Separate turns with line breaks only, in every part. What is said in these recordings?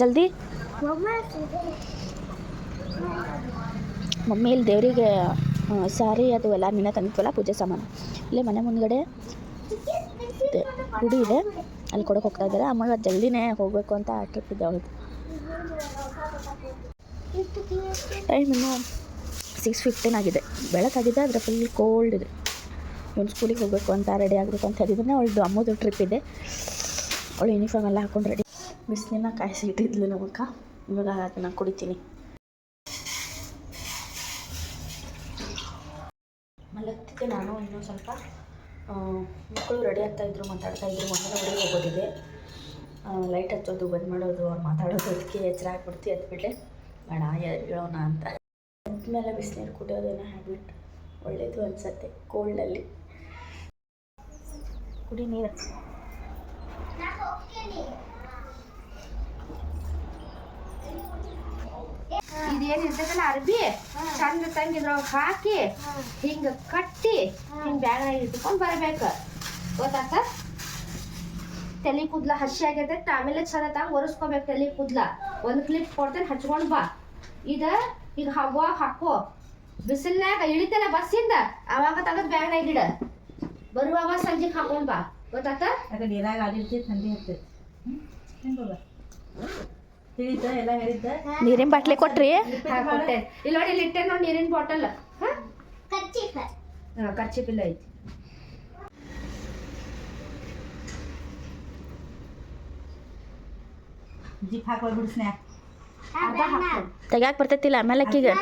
ಜಲ್ದಿ. ಮಮ್ಮಿ, ಇಲ್ಲಿ ದೇವರಿಗೆ ಸಾರಿ ಅದು ಎಲ್ಲ ನಿನ್ನ ತಂದಿದ್ವಲ್ಲ ಪೂಜೆ ಸಾಮಾನು. ಇಲ್ಲೇ ಮನೆ ಮುಂದ್ಗಡೆ ಗುಡಿ ಇದೆ. ಅಲ್ಲಿ ಕೊಡೋಕೆ ಹೋಗ್ತಾ ಇದ್ದಾರೆ. ಅಮ್ಮ ಜಲ್ದಿನೇ ಹೋಗಬೇಕು ಅಂತ ಟ್ರಿಪ್ ಇದೆ ಅವ್ರದ್ದು ಟೈಮ್ ಇನ್ನು ಸಿಕ್ಸ್ ಫಿಫ್ಟೀನ್ ಆಗಿದೆ. ಬೆಳಕಾಗಿದೆ ಆದರೆ ಫುಲ್ ಕೋಲ್ಡ್ ಇದೆ. ಇವನು ಸ್ಕೂಲಿಗೆ ಹೋಗಬೇಕು ಅಂತ ರೆಡಿ ಆಗಬೇಕು ಅಂತ ಹೇಳಿದ್ರೆ ಅವಳದು ಅಮ್ಮದು ಟ್ರಿಪ್ ಇದೆ. ಅವಳು ಯೂನಿಫಾರ್ಮ್ ಎಲ್ಲ ಹಾಕೊಂಡು ರೆಡಿ ಬಿಸಿಲನ್ನ ಕಾಯಿಸಿ ಇಟ್ಟಿದ್ಲು ನಮ್ಮಕ್ಕ ಇವಾಗ ಅದನ್ನು ಕುಡಿತೀನಿ. ಮಲಗ್ತಿದ್ದೆ ನಾನು ಇನ್ನೂ ಸ್ವಲ್ಪ. ಆ, ಮಕ್ಕಳು ರೆಡಿ ಆಗ್ತಾ ಇದ್ರು ಮಾತಾಡ್ತಾ ಇದ್ರು ಮಕ್ಕಳು ಊರಿಗೆ ಹೋಗೋದಿದೆ. ಲೈಟ್ ಹಚ್ಚೋದು ಬಂದ್ ಮಾಡೋದು ಅವ್ರು ಮಾತಾಡೋದು ಅದಕ್ಕೆ ಎಚ್ಚರ ಆಗ್ಬಿಡ್ತು ಎದ್ಬಿಟ್ಟೆ ಬೇಡ ಹೇಳೋಣ ಅಂತ. ಮೇಲೆ ಬಿಸಿನೀರು ಕುಡಿಯೋದೇನೋ ಹ್ಯಾಬಿಟ್ ಒಳ್ಳೇದು ಅನಿಸತ್ತೆ ಕೋಲ್ಡಲ್ಲಿ ಕುಡಿ ನೀರು.
ಇದೇನ್ ಇರ್ತೈತಲ್ಲ ಅರ್ಬಿ? ಚಂದ ತಂಗಿ ಇದ್ರೊಳಗ್ ಹಾಕಿ ಹಿಂಗ ಕಟ್ಟಿ ಹಿಂಗ್ ಬ್ಯಾಗ್ ಇಟ್ಕೊಂಡ್ ಬರ್ಬೇಕ. ಗೊತ್ತಾತ? ತಲಿ ಕುದ್ಲ ಹಸಿ ಆಗೈತೆ ಆಮೇಲೆ ಚಂದ ತಂಗ ಒರೆಸ್ಕೋಬೇಕು ತಲಿ ಕೂದ್ಲ. ಒಂದ್ ಕ್ಲಿಪ್ ಕೊಡ್ತೇನೆ ಹಚ್ಕೊಂಡ್ ಬಾ. ಇದ ಈಗ ಹವ ಹಾಕೋ. ಬಿಸಿಲ್ನಾಗ ಇಳಿತಲ್ಲ ಬಸ್ಸಿಂದ ಅವಾಗ ತಗದ್ ಬ್ಯಾಗ್ನಾಗ ಇಡ. ಬರುವಾಗ ಸಂಜೆಗೆ ಹಾಕೊಂಡ್ ಬಾ. ಗೊತ್ತಾತ?
ನೀರಾಗ ಆಡಿರ್ತಿ ಥಂಡಿ ಇರ್ತೈತಿ ಹೆಂಗ ತಿಳಿತ ಎಲ್ಲ ಹೇಳಿದ್ದ
ನೀರಿನ ಬಾಟ್ಲಿ ಕೊಟ್ರಿ
ಹಾಕೊಟ್ಟೆ ಇಲ್ಲಿ ನೋಡಿ ಇಲ್ಲಿ ಇಟ್ಟೆ ನೋಡಿ ನೀರಿನ ಬಾಟಲ್ ಹಾ ಖರ್ಚಿ ಬಿಲ್ ಐತಿ
ಜಿಪ್ ಹಾಕೊಳ್ ಬಿಡು ಸ್ನ್ಯಾಕ್
ಅರ್ಧ ಹಾಕು
ತೆಗ್ಯಾಕೆ ಬರ್ತೈತಿಲ್ಲ ಆಮೇಲೆ ಅಕ್ಕಿಗೆ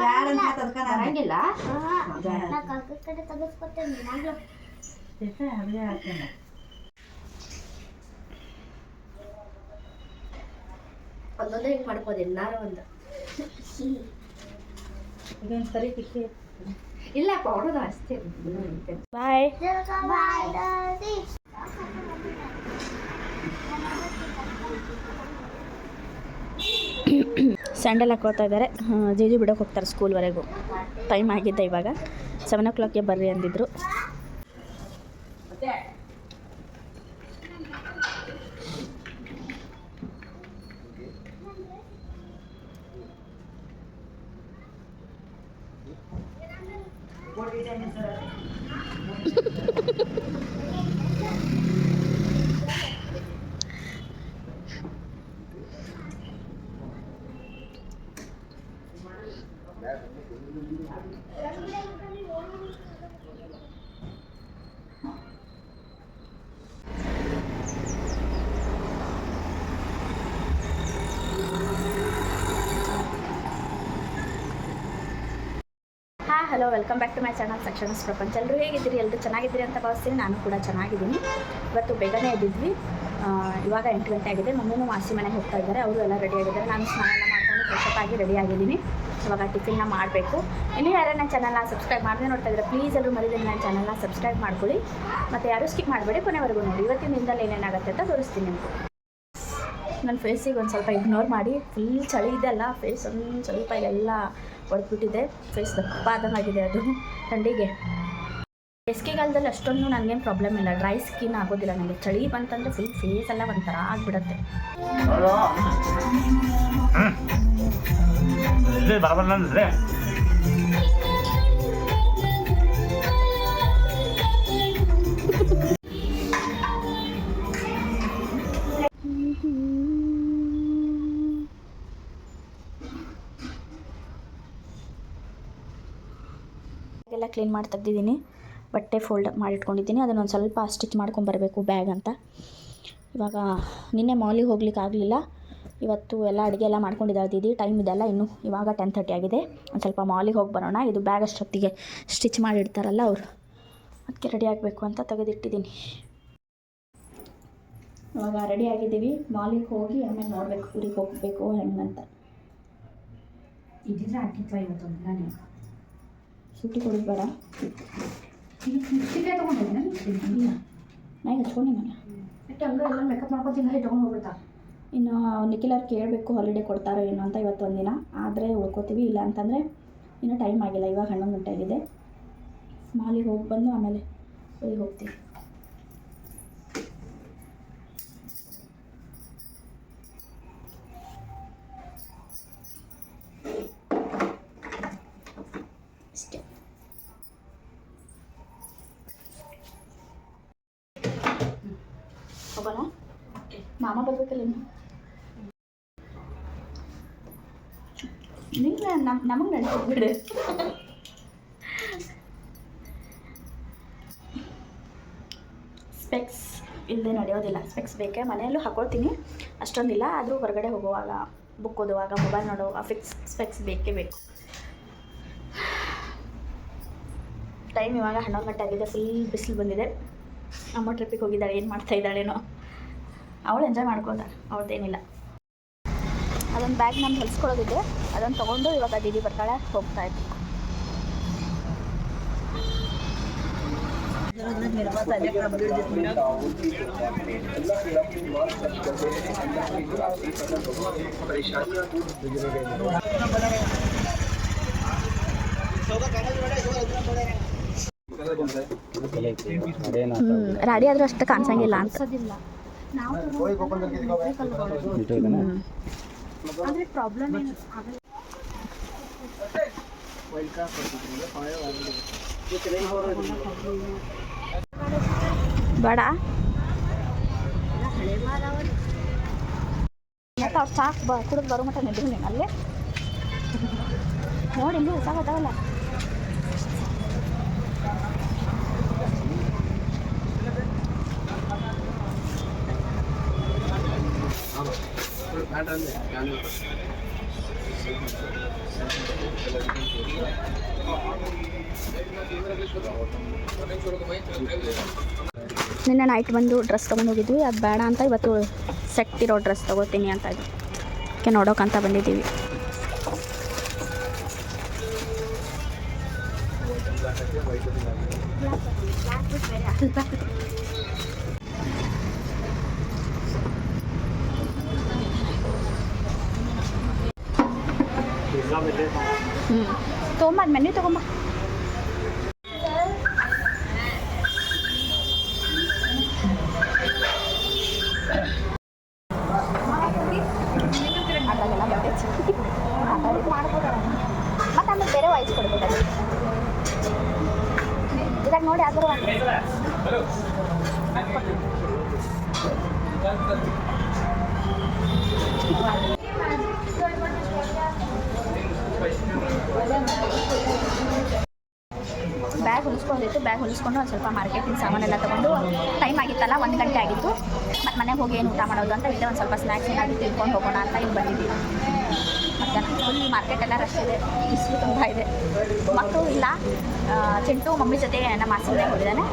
ಬ್ಯಾಡ ಅಂತ ಹಾಕ್ ಅದ್ಕ ನಾನು
ಬರಂಗಿಲ್ಲ ಒಂದೊಂದು ಹಿಂಗೆ ಮಾಡ್ಬೋದು ಎಲ್ಲಾರು ಒಂದು.
ಇದೊಂದ್ ಸರಿ ತಿಕ್ಕಿ
ಇಲ್ಲ ಪೌಡರ್ ಅಷ್ಟೇ
ಬಾಯ್ ಸ್ಯಾಂಡಲ್ ಹಾಕೋತಾ ಇದ್ದಾರೆ ಜೇಜು ಬಿಡೋಕೆ ಹೋಗ್ತಾರೆ ಸ್ಕೂಲ್ವರೆಗೂ ಟೈಮ್ ಆಗಿದ್ದೆ ಇವಾಗ. ಸೆವೆನ್ ಓ ಕ್ಲಾಕ್ಗೆ ಬರ್ರಿ ಅಂದಿದ್ರು hi hello welcome back to my channel ಸಕ್ಷನ್ಸ್ ಪ್ರಪಂಚ ಎಲ್ಲರೂ ಹೇಗಿದ್ದೀರಿ? ಎಲ್ಲರೂ ಚೆನ್ನಾಗಿದ್ದೀರಿ ಅಂತ ಭಾವಿಸ್ತೀನಿ. ನಾನು ಕೂಡ ಚೆನ್ನಾಗಿದ್ದೀನಿ. ಇವತ್ತು ಬೇಗನೆ ಎದ್ದಿದ್ವಿ. ಇವಾಗ ಎಂಟು ಗಂಟೆ ಆಗಿದೆ. ಮಮ್ಮಿನೂ ಮಾಸಿ ಮನೆಗೆ ಹೋಗ್ತಾ ಇದ್ದಾರೆ. ಅವರು ಎಲ್ಲ ರೆಡಿ ಆಗಿದ್ದಾರೆ. ನಾನು ಸ್ನಾನ ಎಲ್ಲ ಮಾಡ್ಕೊಂಡು ಫ್ರೆಶಪ್ ಆಗಿ ರೆಡಿ ಆಗಿದ್ದೀನಿ. ಇವಾಗ ಟಿಫಿನ್ನ ಮಾಡಬೇಕು. ಇನ್ನೂ ಯಾರು ನನ್ನ ಚಾನಲ್ನ ಸಬ್ಸ್ಕ್ರೈಬ್ ಮಾಡದೆ ನೋಡ್ತಾ ಇದ್ದಾರೆ ಪ್ಲೀಸ್ ಎಲ್ಲರೂ ಮರಿದೇ ನನ್ನ ಚಾನಲ್ನ ಸಬ್ಸ್ಕ್ರೈಬ್ ಮಾಡ್ಕೊಳ್ಳಿ. ಮತ್ತು ಯಾರು ಸ್ಕಿಪ್ ಮಾಡಬೇಡಿ. ಕೊನೆವರೆಗೂ ನೋಡಿ. ಇವತ್ತಿನ ದಿನದಲ್ಲಿ ಏನೇನಾಗುತ್ತೆ ಅಂತ ತೋರಿಸ್ತೀನಿ ನಿಮಗೆ. ನನ್ನ ಫೇಸಿಗೆ ಒಂದು ಸ್ವಲ್ಪ ಇಗ್ನೋರ್ ಮಾಡಿ. ಫುಲ್ ಚಳಿ ಇದೆ ಅಲ್ಲ. ಫೇಸ್ ಒಂದು ಸ್ವಲ್ಪ ಇಲ್ಲೆಲ್ಲ ಹೊಡೆದ್ಬಿಟ್ಟಿದೆ ಫೇಸ್ ದಪ್ಪ ಆದಂಗಾಗಿದೆ ಅದು. ಥಂಡಿಗೆ. ಬೇಸಿಗೆಗಾಲದಲ್ಲಿ ಅಷ್ಟೊಂದು ನನಗೇನು ಪ್ರಾಬ್ಲಮ್ ಇಲ್ಲ. ಡ್ರೈ ಸ್ಕಿನ್ ಆಗೋದಿಲ್ಲ ನನಗೆ ಚಳಿ ಬಂತಂದ್ರೆ ಫುಲ್ ಫೇಸ್ ಎಲ್ಲ ಒಂಥರ ಆಗಿಬಿಡುತ್ತೆ. ಕ್ಲೀನ್ ಮಾಡಿ ತೆಗ್ದಿದ್ದೀನಿ. ಬಟ್ಟೆ ಫೋಲ್ಡ್ ಮಾಡಿಟ್ಕೊಂಡಿದ್ದೀನಿ ಅದನ್ನು ಒಂದು ಸ್ವಲ್ಪ ಸ್ಟಿಚ್ ಮಾಡ್ಕೊಂಬರ್ಬೇಕು ಬ್ಯಾಗ್ ಅಂತ. ಇವಾಗ ನಿನ್ನೆ ಮಾಲಿಗೆ ಹೋಗ್ಲಿಕ್ಕೆ ಆಗಲಿಲ್ಲ. ಇವತ್ತು ಎಲ್ಲ ಅಡುಗೆ ಎಲ್ಲ ಮಾಡ್ಕೊಂಡಿದ್ದಾಳೆ ದೀದಿ. ಟೈಮ್ ಇದೆಲ್ಲ ಇನ್ನು ಇವಾಗ ಟೆನ್ ತರ್ಟಿ ಆಗಿದೆ. ಒಂದು ಸ್ವಲ್ಪ ಮಾಲಿಗೆ ಹೋಗಿ ಬರೋಣ. ಇದು ಬ್ಯಾಗ್ ಅಷ್ಟೊತ್ತಿಗೆ ಸ್ಟಿಚ್ ಮಾಡಿ ಇಡ್ತಾರಲ್ಲ ಅವರು. ಅದಕ್ಕೆ ರೆಡಿ ಆಗಬೇಕು ಅಂತ ತೆಗೆದಿಟ್ಟಿದ್ದೀನಿ. ಇವಾಗ ರೆಡಿ ಆಗಿದ್ದೀವಿ. ಮಾಲಿಗೆ ಹೋಗಿ ಆಮೇಲೆ ನೋಡಬೇಕು ಊರಿಗೆ ಹೋಗಬೇಕು ಹೆಂಗಂತ
ಇದ್ದಿದ್ರೆ ಹಾಕಿತ್ತು ಇವತ್ತು ನಾನೇ?
ಸುಟ್ಟಿ ಕೊಡೋದು ಬೇಡ
ಚಿಕ್ಕ ತಗೊಂಡಿದ್ದೀನಿ
ಇಲ್ಲ ನಾಯಿ ಹಚ್ಕೊಂಡು ಮನೆ
ಅಷ್ಟೇ ಹಂಗ ಎಲ್ಲ ಮೇಕಪ್ ಮಾಡ್ಕೊತೀನಿ ತಗೊಂಡು ಹೋಗ್ಬಿಡ್ತಾ
ಇನ್ನು ನಿಖಿಲರ್ ಕೇಳಬೇಕು ಹಾಲಿಡೇ ಕೊಡ್ತಾರೋ ಏನೋ ಅಂತ ಇವತ್ತು ಒಂದಿನ. ಆದರೆ ಉಳ್ಕೋತೀವಿ ಇಲ್ಲ ಅಂತಂದರೆ ಇನ್ನೂ ಟೈಮ್ ಆಗಿಲ್ಲ ಇವಾಗ ಹನ್ನೊಂದು ಗಂಟೆ ಆಗಿದೆ. ಮಾಲಿಗೆ ಹೋಗಿ ಬಂದು ಆಮೇಲೆ ಹೋಗ್ತೀವಿ. ನಮಗೆ ನೆನಪು ಸ್ಪೆಕ್ಸ್ ಇಲ್ಲದೆ ನಡೆಯೋದಿಲ್ಲ. ಸ್ಪೆಕ್ಸ್ ಬೇಕೇ? ಮನೆಯಲ್ಲೂ ಹಾಕೊಳ್ತೀನಿ. ಅಷ್ಟೊಂದಿಲ್ಲ, ಆದರೂ ಹೊರಗಡೆ ಹೋಗುವಾಗ ಬುಕ್ ಓದುವಾಗ ಮೊಬೈಲ್ ನೋಡುವಾಗ ಫಿಕ್ಸ್ ಸ್ಪೆಕ್ಸ್ ಬೇಕೇ ಬೇಕು. ಟೈಮ್ ಇವಾಗ ಹನ್ನೊಂದು ಗಂಟೆ ಆಗಿದೆ ಫುಲ್ ಬಿಸಿಲು ಬಂದಿದೆ. ಅಮ್ಮ ಟ್ರಿಪ್ಪಿಗೆ ಹೋಗಿದ್ದಾಳೆ, ಏನು ಮಾಡ್ತಾ ಇದ್ದಾಳೇನೋ. ಅವಳು ಎಂಜಾಯ್ ಮಾಡ್ಕೊತಾಳೆ ಅವಳದ್ದೇನಿಲ್ಲ ಅದೊಂದು ಬ್ಯಾಗ್ ನಮ್ದು ಹೊಲಿಸ್ಕೊಳ್ಳೋದಿದೆ. ಅದನ್ನು ತೊಗೊಂಡು ಇವಾಗ ದೀದಿ ಬರ್ತಾಳೆ ಹೋಗ್ತಾ ಇದ್ವಿ ರಾಡಿ ಆದ್ರೂ ಅಷ್ಟು ಕಾಣಿಸಂಗಿಲ್ಲ ಅಂತ.
ಆದರೆ ಪ್ರಾಬ್ಲಮ್ ಏನು ಆಗಲ್ಲ
ಬೇಡ ಮತ್ತು ಅವ್ರು ಸಾಕು ಬ ಕುಡಿದು ಬರೋ ಮಟ್ಟ ನಿಂದ್ರು ನೀನು ಅಲ್ಲೇ ನೋಡಿ ಇಲ್ಲಿ ಹೊಸ ಅದಾವಲ್ಲ ನಿನ್ನೆ ನೈಟ್ ಬಂದು ಡ್ರೆಸ್ ತೊಗೊಂಡು ಹೋಗಿದ್ವಿ ಅದು ಬೇಡ ಅಂತ ಇವತ್ತು ಸೆಟ್ ಇರೋ ಡ್ರೆಸ್ ತೊಗೋತೀನಿ ಅಂತ ಇದ್ವಿ ಅದಕ್ಕೆ ನೋಡೋಕ್ಕಂತ ಬಂದಿದ್ದೀವಿ. ಹ್ಞೂ ತೊಗೊಂಬ ಅದು ಮೆನ್ಯೂ ತೊಗೊಂಬ ಮತ್ತು ಆಮೇಲೆ ಬೇರೆ ವಾಯ್ಸ್ ಕೊಡ್ಬೇಕು ಅದು ಇದಾಗ ನೋಡಿ ಅದ್ರ ಬ್ಯಾಗ್ ಹೊಲಿಸ್ಕೊಂಡಿತ್ತು ಬ್ಯಾಗ್ ಹೊಲಿಸ್ಕೊಂಡು ಒಂದು ಸ್ವಲ್ಪ ಮಾರ್ಕೆಟಿಂಗ್ ಸಾಮಾನೆಲ್ಲ ತೊಗೊಂಡು ಟೈಮ್ ಆಗಿತ್ತಲ್ಲ, ಒಂದು ಗಂಟೆ ಆಗಿತ್ತು. ಮತ್ತು ಮನೆಗೆ ಹೋಗಿ ಏನು ಊಟ ಮಾಡೋದು ಅಂತ ಇಲ್ಲೇ ಒಂದು ಸ್ವಲ್ಪ ಸ್ನ್ಯಾಕ್ಸ್ ಏನಾದರೂ ತಿಳ್ಕೊಂಡು ಹೋಗೋಣ ಅಂತ ಇಲ್ಲಿ ಬಂದಿದ್ದೀವಿ ಮತ್ತು ಫುಲ್ ಮಾರ್ಕೆಟ್ ಎಲ್ಲ ರಶ್ ಇದೆ, ಬಿಸಿಲು ತುಂಬ ಇದೆ. ಮಕ್ಕಳು ಇಲ್ಲ ಚೆಂಟು ಮಮ್ಮಿ ಜೊತೆ ನಮ್ಮ ಆಸೆ ಹೋಗಿದ್ದಾನೆ.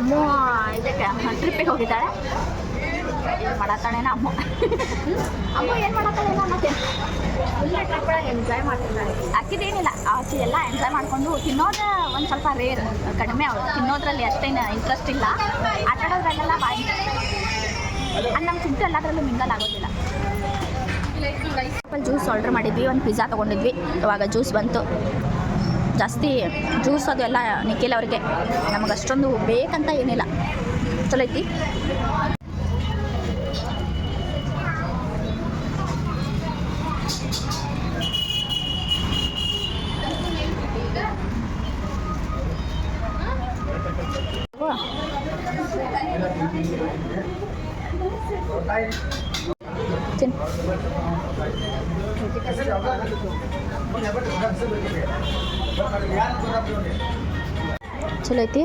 ಅಮ್ಮ ಇದಕ್ಕೆ ಟ್ರಿಪ್ಪಿಗೆ ಹೋಗಿದ್ದಾಳೆ. ಏನು ಅಮ್ಮ? ಅಮ್ಮ ಏನು ಮಾಡತ್ತಾಳೇನ ಮತ್ತೆ? ಎಂಜಾಯ್ ಮಾಡ್ತಿದ್ದಾಳೆ ಅಕ್ಕಿದೇನಿಲ್ಲ, ಆಚೆ ಎಲ್ಲ ಎಂಜಾಯ್ ಮಾಡಿಕೊಂಡು ತಿನ್ನೋದು ಒಂದು ಸ್ವಲ್ಪ ರೇರ್ ಕಡಿಮೆ ಅವಳು ತಿನ್ನೋದ್ರಲ್ಲಿ ಅಷ್ಟೇನು ಇಂಟ್ರೆಸ್ಟ್ ಇಲ್ಲ. ಆಟ ಆಡೋದ್ರಲ್ಲೆಲ್ಲ ಬಾಯಿ ಅದು ನಮ್ಮ ಫುಡ್ ಎಲ್ಲದರಲ್ಲೂ ಮಿಂಗಲ್ ಆಗೋದಿಲ್ಲ. ಆಪಲ್ ಜ್ಯೂಸ್ ಆರ್ಡ್ರ್ ಮಾಡಿದ್ವಿ, ಒಂದು ಪಿಜ್ಜಾ ತೊಗೊಂಡಿದ್ವಿ. ಇವಾಗ ಜ್ಯೂಸ್ ಬಂತು. ಜಾಸ್ತಿ ಜ್ಯೂಸ್ ಅದು ಎಲ್ಲ ನಿಖಿಲ್ ಅವ್ರಿಗೆ. ನಮಗೆ ಅಷ್ಟೊಂದು ಬೇಕಂತ ಏನಿಲ್ಲ. ಚಲೋ ಐತಿ? ಚಲೋ ಐತಿ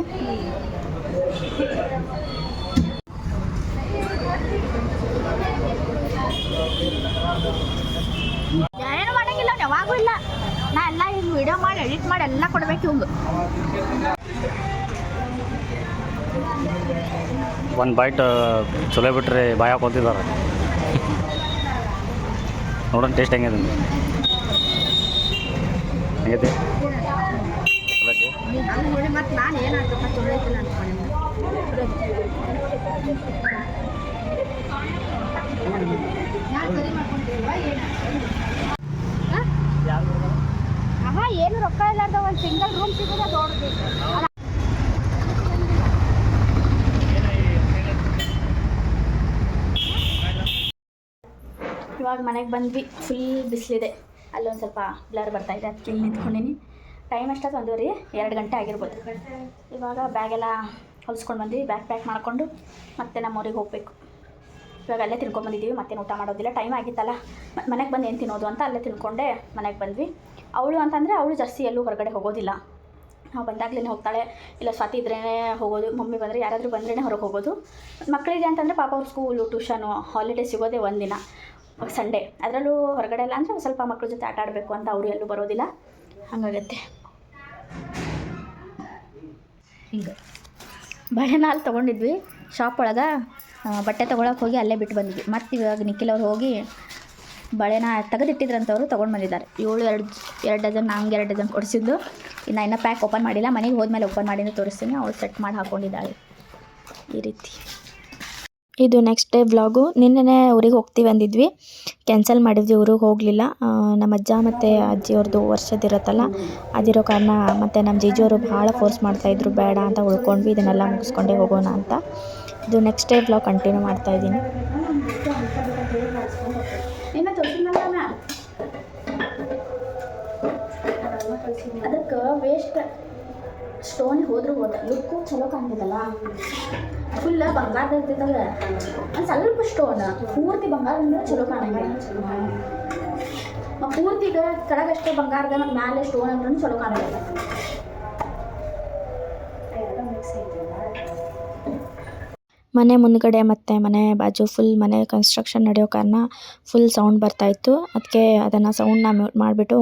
ಏನು ಮಾಡಂಗಿಲ್ಲ ಅವ್ನು ಯಾವಾಗೂ ಇಲ್ಲ ನಾ ಎಲ್ಲ ಹಿಂಗೆ ವಿಡಿಯೋ ಮಾಡಿ ಎಡಿಟ್ ಮಾಡಿ ಎಲ್ಲ ಕೊಡ್ಬೇಕು ಇವಂಗ
ಒಂದು ಬೈಟ್ ಚಲೋ ಬಿಟ್ರಿ ಬಾಯ ಹಾಕೋತಿದ್ದಾರೆ ನೋಡೋಣ ಟೇಸ್ಟ್ ನಿಮ್ಗೆ ಹೆಂಗೈತಿ?
ಏನು ರೊಕ್ಕ ಇಲ್ಲಾರ್ದ ಒಂದು ಸಿಂಗಲ್ ರೂಮ್ ಸಿಗೋದ ದೊಡ್ಡದು
ಇವಾಗ ಮನೆಗೆ ಬಂದ್ವಿ ಫುಲ್ ಬಿಸಿಲಿದೆ. ಅಲ್ಲೊಂದು ಸ್ವಲ್ಪ ಬ್ಲರ್ ಬರ್ತಾ ಇದೆ, ಅದಕ್ಕೆ ಇಲ್ಲಿ ನಿಂತ್ಕೊಂಡಿನಿ. ಟೈಮ್ ಅಷ್ಟೊತ್ತು ಒಂದೂವರೆ ಎರಡು ಗಂಟೆ ಆಗಿರ್ಬೋದು. ಇವಾಗ ಬ್ಯಾಗೆಲ್ಲ ಹೊಲಿಸ್ಕೊಂಡು ಬಂದ್ವಿ ಬ್ಯಾಗ್ ಪ್ಯಾಕ್ ಮಾಡಿಕೊಂಡು ಮತ್ತೆ ನಮ್ಮ ಊರಿಗೆ ಹೋಗಬೇಕು. ಇವಾಗ ಅಲ್ಲೇ ತಿನ್ಕೊಂಬಂದಿದ್ದೀವಿ ಮತ್ತೇನು ಊಟ ಮಾಡೋದಿಲ್ಲ. ಟೈಮ್ ಆಗಿತ್ತಲ್ಲ ಮನೆಗೆ ಬಂದು ಏನು ತಿನ್ನೋದು ಅಂತ ಅಲ್ಲೇ ತಿನ್ಕೊಂಡೆ ಮನೆಗೆ ಬಂದ್ವಿ. ಅವಳು ಅಂತಂದರೆ ಅವಳು ಜಾಸ್ತಿ ಎಲ್ಲೂ ಹೊರಗಡೆ ಹೋಗೋದಿಲ್ಲ. ನಾವು ಬಂದಾಗಲೇ ಹೋಗ್ತಾಳೆ, ಇಲ್ಲ ಸ್ವಾತಿ ಇದ್ರೇ ಹೋಗೋದು, ಮಮ್ಮಿ ಬಂದರೆ ಯಾರಾದರೂ ಬಂದ್ರೇ ಹೊರಗೆ ಹೋಗೋದು. ಮಕ್ಕಳಿಗೆ ಅಂತಂದರೆ ಪಾಪ ಅವ್ರ ಸ್ಕೂಲು ಟ್ಯೂಷನು ಹಾಲಿಡೇ ಸಿಗೋದೇ ಒಂದಿನ. ಸಂಡೇ. ಅದರಲ್ಲೂ ಹೊರಗಡೆ ಎಲ್ಲ ಅಂದರೆ ಸ್ವಲ್ಪ ಮಕ್ಕಳ ಜೊತೆ ಆಟ ಆಡಬೇಕು ಅಂತ ಅವರು ಎಲ್ಲೂ ಬರೋದಿಲ್ಲ. ಹಾಗಾಗತ್ತೆ.
ಹಿಂಗೆ
ಬಳೆನ ಅಲ್ಲಿ ತೊಗೊಂಡಿದ್ವಿ. ಶಾಪ್ ಒಳಗೆ ಬಟ್ಟೆ ತೊಗೊಳಕ್ಕೆ ಹೋಗಿ ಅಲ್ಲೇ ಬಿಟ್ಟು ಬಂದಿದ್ವಿ ಮತ್ತು ಇವಾಗ ನಿಖಿಲ್ ಅವ್ರು ಹೋಗಿ ಬಳೆನ ತೆಗೆದಿಟ್ಟಿದ್ರಂಥವ್ರು ತೊಗೊಂಡು ಬಂದಿದ್ದಾರೆ. ಏಳು, ಎರಡು ಎರಡು ಡಜನ್ ನಂಗೆ ಎರಡು ಡಜನ್ ಕೊಡಿಸಿದ್ದು. ಇನ್ನು, ಇನ್ನೂ ಪ್ಯಾಕ್ ಓಪನ್ ಮಾಡಿಲ್ಲ. ಮನೆಗೆ ಹೋದ್ಮೇಲೆ ಓಪನ್ ಮಾಡಿದ್ದು ತೋರಿಸ್ತೀನಿ. ಅವಳು ಸೆಟ್ ಮಾಡಿ ಹಾಕ್ಕೊಂಡಿದ್ದಾಳೆ ಈ ರೀತಿ. ಇದು ನೆಕ್ಸ್ಟ್ ಡೇ ವ್ಲಾಗು ನಿನ್ನೆನೇ ಊರಿಗೆ ಹೋಗ್ತೀವಿ ಅಂದಿದ್ವಿ. ಕ್ಯಾನ್ಸಲ್ ಮಾಡಿದ್ವಿ ಊರಿಗೆ ಹೋಗಲಿಲ್ಲ. ನಮ್ಮ ಅಜ್ಜ ಮತ್ತು ಅಜ್ಜಿಯವ್ರದ್ದು ವರ್ಷದಿರುತ್ತಲ್ಲ ಅದಿರೋ ಕಾರಣ ಮತ್ತು ನಮ್ಮ ಜೀಜಿಯವರು ಭಾಳ ಫೋರ್ಸ್ ಮಾಡ್ತಾಯಿದ್ರು ಬೇಡ ಅಂತ ಉಳ್ಕೊಂಡ್ವಿ, ಇದನ್ನೆಲ್ಲ ಮುಗಿಸ್ಕೊಂಡೇ ಹೋಗೋಣ ಅಂತ. ಇದು ನೆಕ್ಸ್ಟ್ ಡೇ ವ್ಲಾಗ್ ಕಂಟಿನ್ಯೂ ಮಾಡ್ತಾ ಸ್ಟೋನ್ ಹೋದ್ರೆ ಹೋದ. ಲುಕ್ಕು ಚಲೋ ಕಾಣ್ತದಲ್ಲ ಫುಲ್ ಬಂಗಾರದ ಇರ್ತೈತಲ್ಲ ಒಂದು ಸ್ವಲ್ಪ ಸ್ಟೋನ್. ಪೂರ್ತಿ ಬಂಗಾರ ಅಂದ್ರೆ ಚಲೋ ಕಾಣಂಗಿಲ್ಲ. ಪೂರ್ತಿ ಈಗ ಕೆಳಗಷ್ಟೇ ಬಂಗಾರದ ಮ್ಯಾಲೆ ಸ್ಟೋನ್ ಅಂದ್ರೂ ಚಲೋ ಕಾಣಂಗಿಲ್ಲ ಮನೆ ಮುಂದ್ಗಡೆ ಮತ್ತು ಮನೆ ಬಾಜು ಫುಲ್ ಮನೆ ಕನ್ಸ್ಟ್ರಕ್ಷನ್ ನಡೆಯೋ ಕಾರಣ ಫುಲ್ ಸೌಂಡ್ ಬರ್ತಾಯಿತ್ತು ಅದಕ್ಕೆ ಅದನ್ನು ಸೌಂಡ್ನ ಮ್ಯೂಟ್ ಮಾಡಿಬಿಟ್ಟು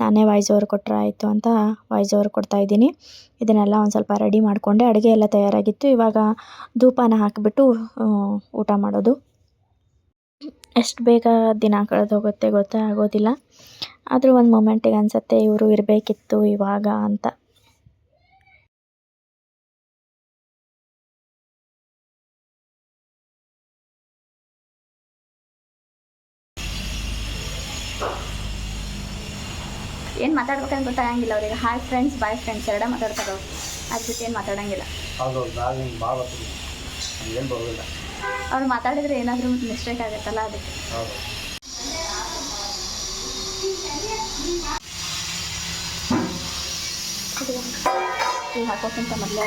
ನಾನೇ ವಾಯ್ಸ್ ಓವರ್ ಕೊಟ್ಟರೆ ಆಯಿತು ಅಂತ ವಾಯ್ಸ್ ಓವರ್ ಕೊಡ್ತಾ ಇದ್ದೀನಿ. ಇದನ್ನೆಲ್ಲ ಒಂದು ಸ್ವಲ್ಪ ರೆಡಿ ಮಾಡಿಕೊಂಡೆ. ಅಡುಗೆ ಎಲ್ಲ ತಯಾರಾಗಿತ್ತು. ಇವಾಗ ಧೂಪನ ಹಾಕಿಬಿಟ್ಟು ಊಟ ಮಾಡೋದು. ಎಷ್ಟು ಬೇಗ ದಿನ ಕಳೆದು ಹೋಗುತ್ತೆ ಗೊತ್ತೇ? ಆಗೋದಿಲ್ಲ. ಆದರೂ ಒಂದು ಮೊಮೆಂಟಿಗೆ ಅನಿಸುತ್ತೆ ಇವರು ಇರಬೇಕಿತ್ತು ಇವಾಗ ಅಂತ. ಏನು ಮಾತಾಡ್ಬೇಕಂತ ಗೊತ್ತಾಗಂಗಿಲ್ಲ ಅವ್ರಿಗೆ. ಹಾಯ್ ಫ್ರೆಂಡ್ಸ್ ಬಾಯ್ ಫ್ರೆಂಡ್ಸ್ ಎರಡ ಮಾತಾಡ್ತಾರೆ ಅವ್ರು. ಅದ್ರ ಜೊತೆ ಏನು ಮಾತಾಡಂಗಿಲ್ಲ.
ಹೌದು ಬ್ಯಾಗ್ ಹಿಂಗೆ ಭಾಳ ಬರ್ತದೆ ಏನು ಬರೋದಿಲ್ಲ
ಅವ್ರು ಮಾತಾಡಿದ್ರೆ ಏನಾದರೂ ಮಿಸ್ಟೇಕ್ ಆಗುತ್ತಲ್ಲ ಅದಕ್ಕೆ
ಹೌದು.
ಹಾಕೋಕ್ಕಿಂತ ಮೊದಲೇ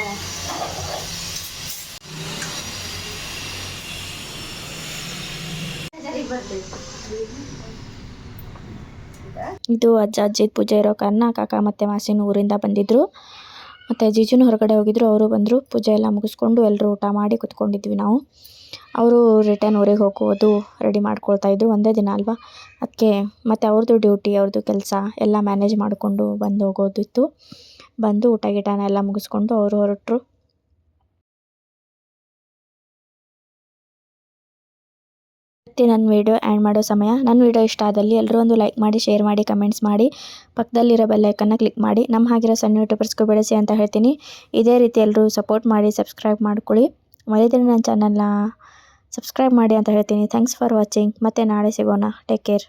ಇದು ಅಜ್ಜ ಅಜ್ಜಿದ ಪೂಜೆ ಇರೋ ಕಾರಣ ಕಾಕ ಮತ್ತೆ ಮಾಸಿನ ಊರಿಂದ ಬಂದಿದ್ರು. ಮತ್ತೆ ಜೀಜುನು ಹೊರಗಡೆ ಹೋಗಿದ್ರು. ಅವರು ಬಂದರು. ಪೂಜೆ ಎಲ್ಲ ಮುಗಿಸ್ಕೊಂಡು ಎಲ್ಲರೂ ಊಟ ಮಾಡಿ ಕುತ್ಕೊಂಡಿದ್ವಿ ನಾವು. ಅವರು ರಿಟರ್ನ್ ಊರಿಗೆ ಹೋಗೋದು ರೆಡಿ ಮಾಡ್ಕೊಳ್ತಾ ಇದ್ರು. ಒಂದೇ ದಿನ ಅಲ್ವಾ? ಅದಕ್ಕೆ ಮತ್ತು ಅವ್ರದ್ದು ಡ್ಯೂಟಿ ಅವ್ರದ್ದು ಕೆಲಸ ಎಲ್ಲ ಮ್ಯಾನೇಜ್ ಮಾಡಿಕೊಂಡು ಬಂದು ಹೋಗೋದಿತ್ತು. ಬಂದು ಊಟ ಗೀಟನ ಎಲ್ಲ ಮುಗಿಸ್ಕೊಂಡು ಅವರು ಹೊರಟರು. ಮತ್ತು ನನ್ನ ವೀಡಿಯೋ ಆ್ಯಂಡ್ ಮಾಡೋ ಸಮಯ. ನನ್ನ ವೀಡಿಯೋ ಇಷ್ಟ ಆದಲ್ಲಿ ಎಲ್ಲರೂ ಒಂದು ಲೈಕ್ ಮಾಡಿ, ಶೇರ್ ಮಾಡಿ, ಕಮೆಂಟ್ಸ್ ಮಾಡಿ. ಪಕ್ಕದಲ್ಲಿರೋ ಬೆಲ್ಲೈಕನ್ನು ಕ್ಲಿಕ್ ಮಾಡಿ. ನಮ್ಮ ಹಾಗಿರೋ ಸಣ್ಣ ಯೂಟ್ಯೂಬರ್ಸ್ಗೂ ಬೆಳೆಸಿ ಅಂತ ಹೇಳ್ತೀನಿ. ಇದೇ ರೀತಿ ಎಲ್ಲರೂ ಸಪೋರ್ಟ್ ಮಾಡಿ, ಸಬ್ಸ್ಕ್ರೈಬ್ ಮಾಡ್ಕೊಳ್ಳಿ. ಮರಿದಿನ ನನ್ನ ಚಾನಲ್ನ ಸಬ್ಸ್ಕ್ರೈಬ್ ಮಾಡಿ ಅಂತ ಹೇಳ್ತೀನಿ. Thanks for watching. ಮತ್ತೆ ನಾಳೆ ಸಿಗೋಣ. Take care.